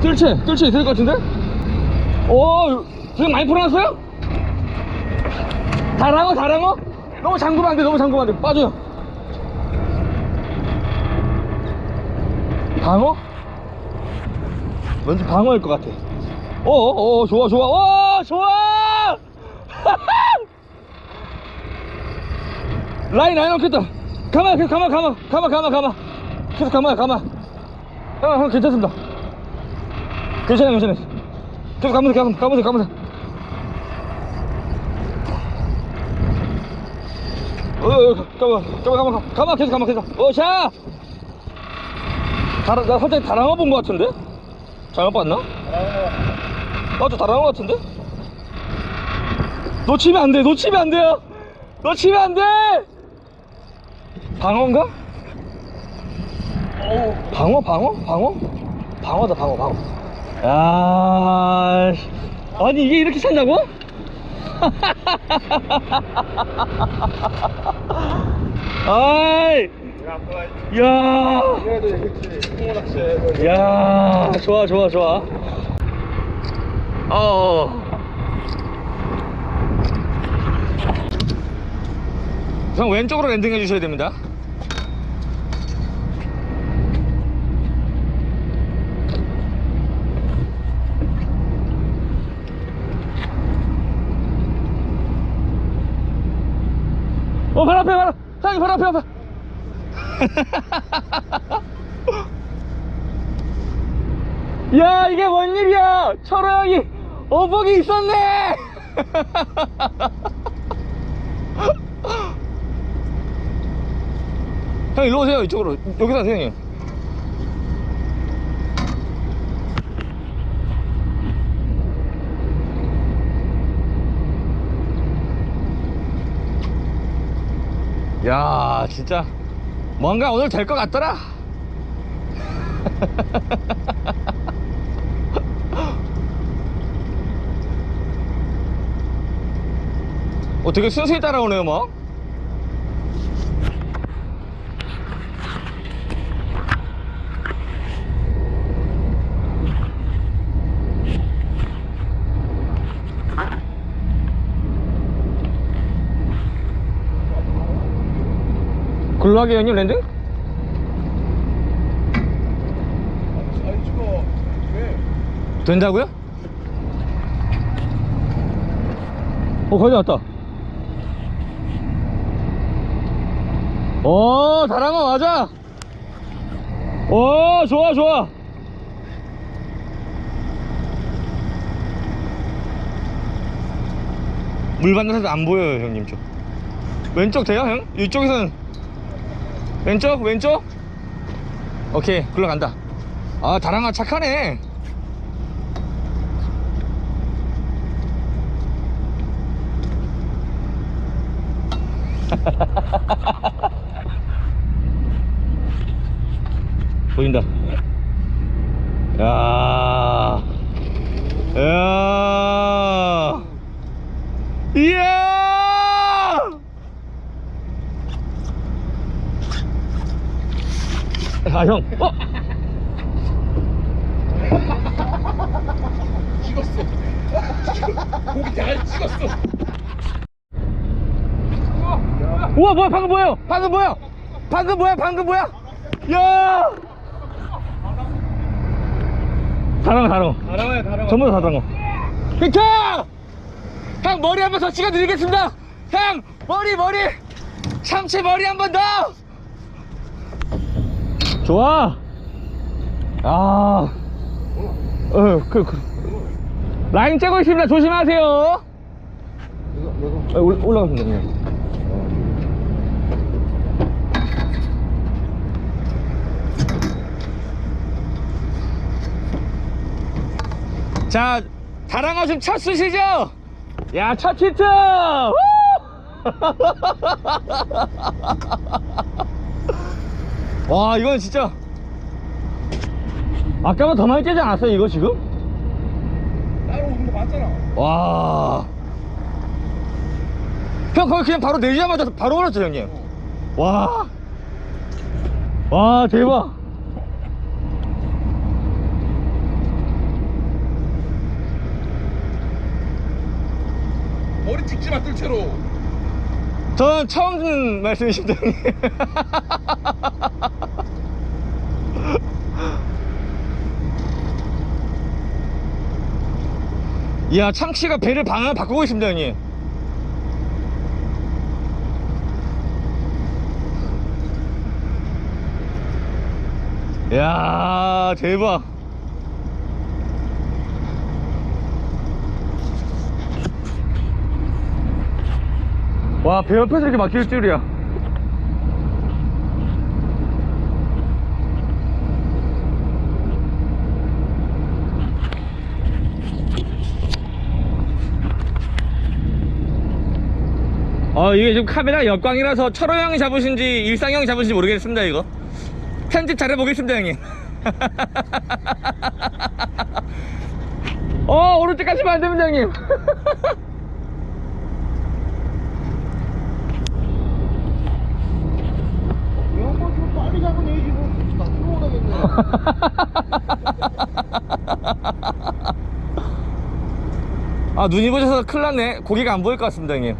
뜰채 뜰채 있을 것 같은데? 오 지금 많이 풀어놨어요? 다랑어 다랑어? 너무 잠그면 안돼 너무 잠그면 안돼. 빠져요. 방어? 왠지 방어일 것 같아. 어어 좋아 좋아. 오 좋아! 라인 라인 없겠다. 가만 계속 가만 가만. 가만 가만 가만. 계속 가만 가만. 형, 형 괜찮습니다 괜찮아 괜찮아 계속 가면서 가면서 가면서 가면서 어, 어, 가만 가만 가만 가만 계속 가만 계속 어샤 다라, 나 살짝 다랑어 본 것 같은데? 잘못 봤나? 나도 다랑어 같은데? 놓치면 안 돼, 놓치면 안 돼요! 놓치면 안 돼! 방어인가? 방어, 방어? 방어? 방어다, 방어, 방어. 야 씨. 아니, 이게 이렇게 찬다고? 아이, 야 야 좋아 좋아 좋아 어 형 왼쪽으로 랜딩 해 주셔야 됩니다 어 바로 앞에 형님 바로 앞에 앞에 야 이게 뭔 일이야? 철호 형이 어복이 있었네. 형 일로 오세요 이쪽으로. 여기다 하세요 형님 야 진짜 뭔가 오늘 될 것 같더라 어, 되게 순순히 따라오네요, 뭐. 굴러가게 형님 랜딩? 찍어 왜? 된다고요? 어, 거의 다 왔다. 오, 다랑어 맞아. 오, 좋아, 좋아. 물 만나서 안 보여요, 형님 쪽. 왼쪽 돼요, 형? 이쪽에서는 왼쪽, 왼쪽. 오케이, 굴러간다. 아, 다랑아 착하네. 보인다. 야. 야. 이야. 아, 형. 어? 찍었어 고기 대가리 찍었어 우와, 뭐야, 방금 뭐예요? 방금 뭐야? 방금 뭐야, 방금 뭐야? 야. 다랑어, 다랑어. 다랑어야 다랑어 전부 다 다랑어. 히트! 형, 머리 한 번 더 찍어드리겠습니다. 형, 머리, 머리. 참치 머리 한 번 더. 좋아. 아. 어, 그, 그. 라인 째고 있습니다. 조심하세요. 어, 올, 올라가면 됩니다. 자, 다랑어 좀첫 쓰시죠? 야, 첫 히트! 와 이건 진짜. 아까만 더 많이 깨지 않았어요 이거 지금? 따로 오는 거 봤잖아. 와형 거기 그냥 바로 내리자마자 바로 올랐죠 형님? 어. 와와. 와, 대박. 머리 찍지 마 뜰채로. 저는 처음 말씀이십니다 형님. 이야 참치가 배를 방향을 바꾸고 있습니다 형님. 이야 대박. 와 배 옆에서 이렇게 막힐 줄이야 아 이게 지금 카메라 역광이라서 철호 형이 잡으신지 일상 형이 잡으신지 모르겠습니다 이거. 편집 잘해보겠습니다 형님. 어 오른쪽까지만 안 됩니다 형님. 아 눈이 부셔서 큰일 났네. 고기가 안 보일 것 같습니다 형님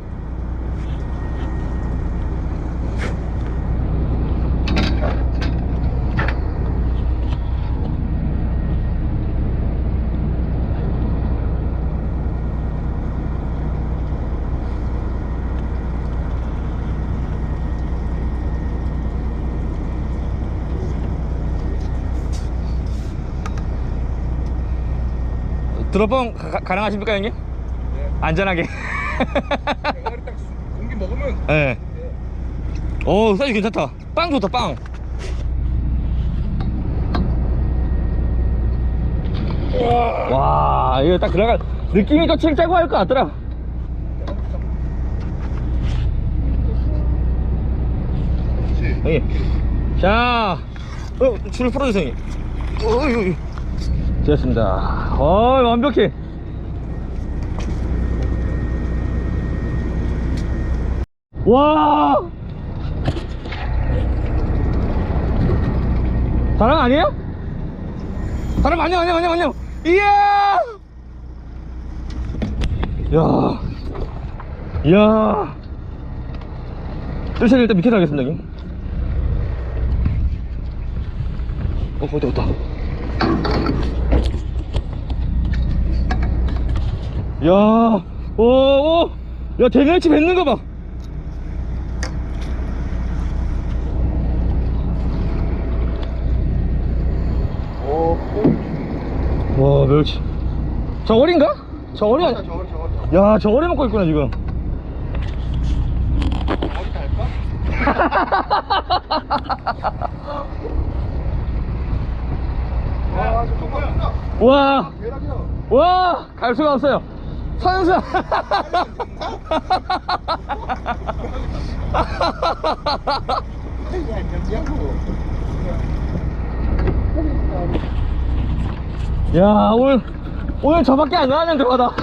드롭봉 가, 가 능하십니까 형님? 네. 안전하게. 대가리 딱 수- 공기 먹으면. 예. 오 사이즈 괜찮다. 빵 좋다 빵. 와 이거 딱 들어가 느낌이 좀 칠자고 할 것 같더라. 형님. 자 어, 줄을 풀어주세요 형님. 어, 이거, 됐습니다. 어 완벽해 와! 사람 아니에요? 사람 아니야 아니야 아니야 아니야 이야! 야. 이야. 뜰채를 일단 밑에 나겠습니다 형님 어, 왔다, 왔다. 야, 오, 오, 야, 대멸치 뱉는 거 봐. 어, 와, 멸치. 저어린가? 저어리 아니 저거 저거. 야, 저어리 먹고 있구나, 지금. 머리 달까? 와. 와, 갈 수가 없어요. 선수. 야, 오늘, 오늘 저밖에 안 나왔는데, 바다.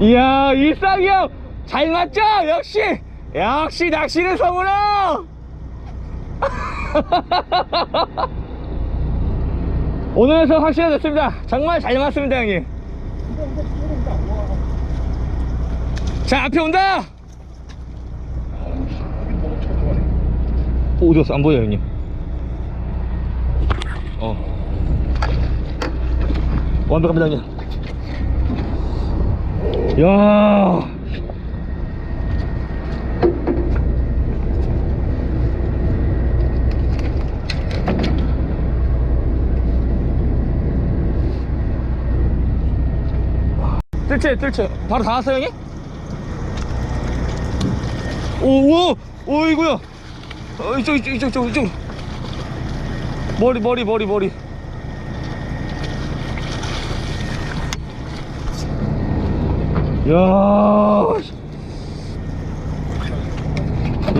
이야, 일상이 형, 잘 맞죠? 역시, 역시 낚시는 성우랑! 오늘에서 확실해졌습니다. 정말 잘 맞습니다, 형님. 자, 앞에 온다! 오, 갔어? 안 보여요, 형님. 어. 완벽합니다, 형님. 야 뜰채, 뜰채. 바로 다 왔어요, 형님? 오, 오, 오, 이거야. 어, 이쪽, 이쪽, 이쪽, 이쪽, 이쪽. 머리, 머리, 머리, 머리. 야, 씨.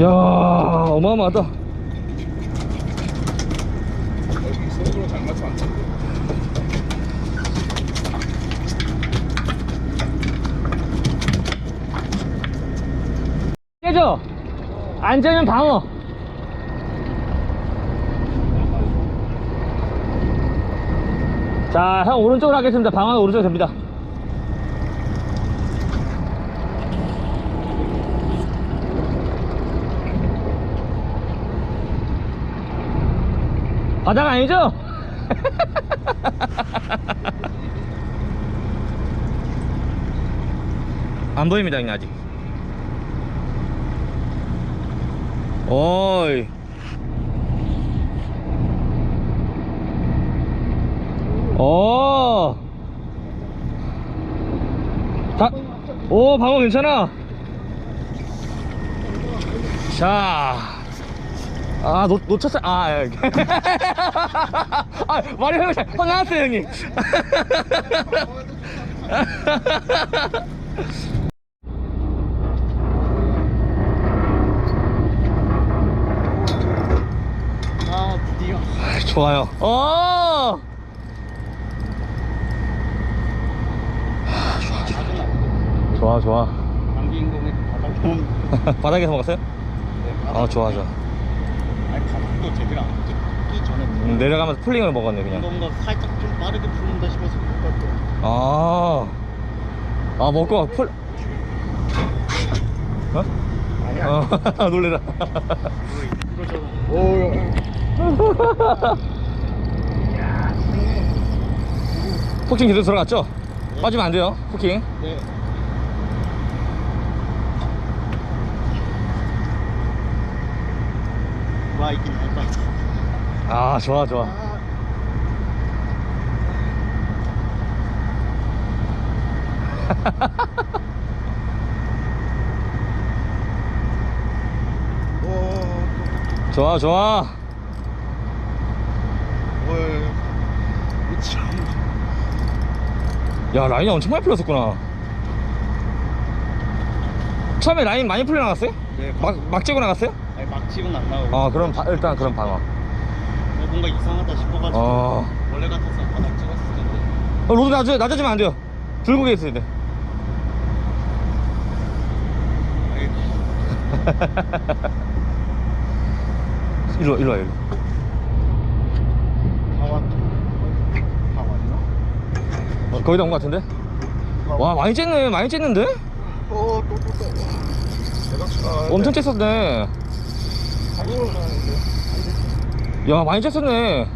야, 어마어마하다. 여기 서로 잘 맞춰 안 돼. 깨져. 안전은 방어. 자, 형 오른쪽으로 하겠습니다. 방황 오른쪽 됩니다. 바다가 아니죠? 안 보입니다, 형님 아직. 오이. 오. 다, 오, 방어 괜찮아. 자. 아, 놓, 놓쳤어요. 아, 예. 아, 말이 형님, 화나왔어요, 형님. 아 드디어 좋아요. 어! 좋아, 좋아. 바닥 바닥에서 먹었어요? 네, 아, 좋아, 좋아. 아니 바닥도 제대로 안 뜨기 전에 음, 내려가면서 풀링을 먹었네, 그냥. 뭔가 살짝 좀 빠르게 풀린다 싶어서 그것도 아. 아, 먹고 풀. 어? 아니야 어, 놀래라. 오, 포킹 제대로 들어갔죠? 빠지면 안 돼요, 포킹. 네 와, 있긴 할까 아, 좋아, 좋아. 오, 좋아, 좋아. 오, 미치. 야, 라인이 엄청 많이 풀렸었구나. 처음에 라인 많이 풀려 나갔어요? 네, 막, 막 째고 나갔어요? 아니 막 치고는 안 나오고. 아, 그럼 바- 일단 그럼 방어. 어, 뭔가 이상하다 싶어가지고 어. 원래 같았으면 바닥 찍었을 텐데. 어, 로드 낮아, 낮아지면 안 돼요. 들고 계세요, 돼. 아이, 일로 와, 일로 와, 일로. 다 왔. 다 왔나? 어, 거의 다 온 것 같은데? 와, 많이 쨌네, 많이 쨌는데? 어, 또, 또, 또. 대박치가. 엄청 쨌었네. 야, 많이 쨌었네.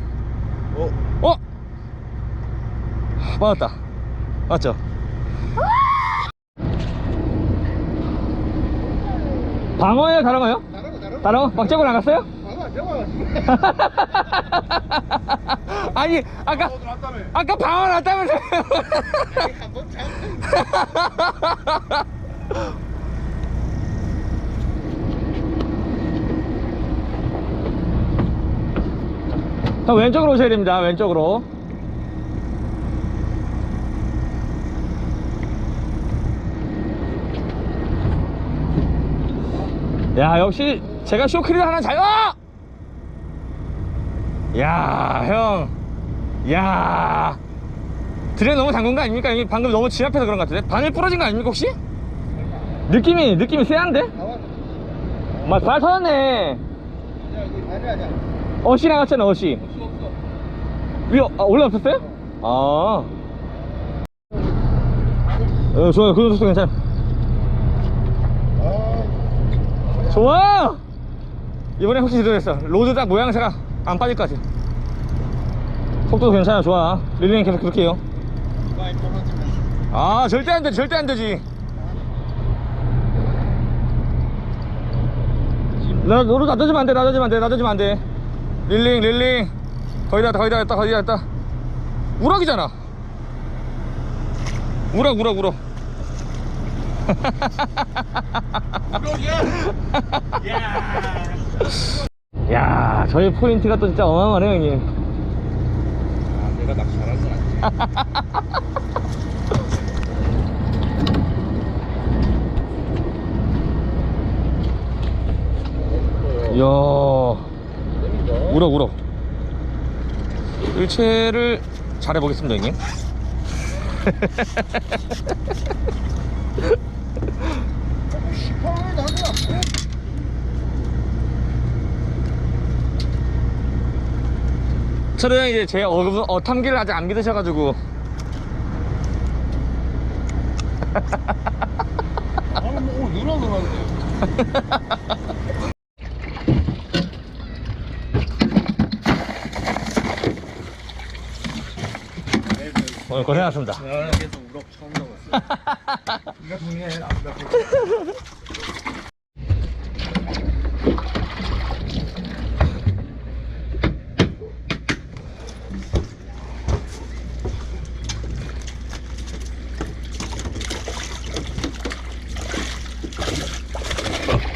어, 어? 맞았다. 맞죠? 방어예요, 다랑어요? 나가고 나가고. 다랑어? 막 째고 나갔어요? 내가. 아니, 아까. 아까 방어 났다면서요? 형 왼쪽으로 오셔야 됩니다 왼쪽으로 야 역시 제가 쇼크리를 하나 잘 아! 야, 형. 야. 드레 너무 잠근 거 아닙니까? 이게 방금 너무 지 앞에서 그런 것 같은데? 바늘 부러진 거 아닙니까, 혹시? 느낌이, 느낌이 세한데? 막, 잘 터졌네. 어시 나갔잖아, 어시. 위에, 아, 올라왔었어요? 아. 어, 좋아요. 그 속도 괜찮아. 아, 좋아! 이번에 혹시 제대로 했어. 로드 딱 모양새가 안 빠질 것 같아. 속도도 괜찮아, 좋아. 릴링 계속 그렇게 해요. 아, 절대 안 돼, 절대 안 되지. 나, 너로 낮아지면 안 돼, 낮아지면 안 돼, 낮아지면 안 돼. 릴링, 릴링. 거의 다 거의 다 왔다, 거의 다 왔다. 우락이잖아. 우락, 우락, 우락. 야, 저희 포인트가 또 진짜 어마어마하네, 형님. 아, 내가 낚시 잘하는 건 아니지. 이야, 우럭, 우럭. 일체를 잘 해보겠습니다, 형님. 시퍼를 나가. 철호 형이 이제 제 어, 어 탐기를 아직 안 믿으셔가지고 아니 뭐 오늘 누나 누나인데 오늘 고생하셨습니다 야 계속 우럭 처음 잡았어 네가 정리해.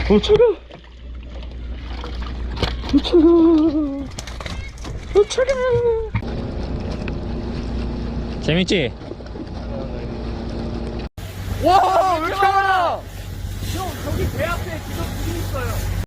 오 차가 오 차가 오 차가 재밌지?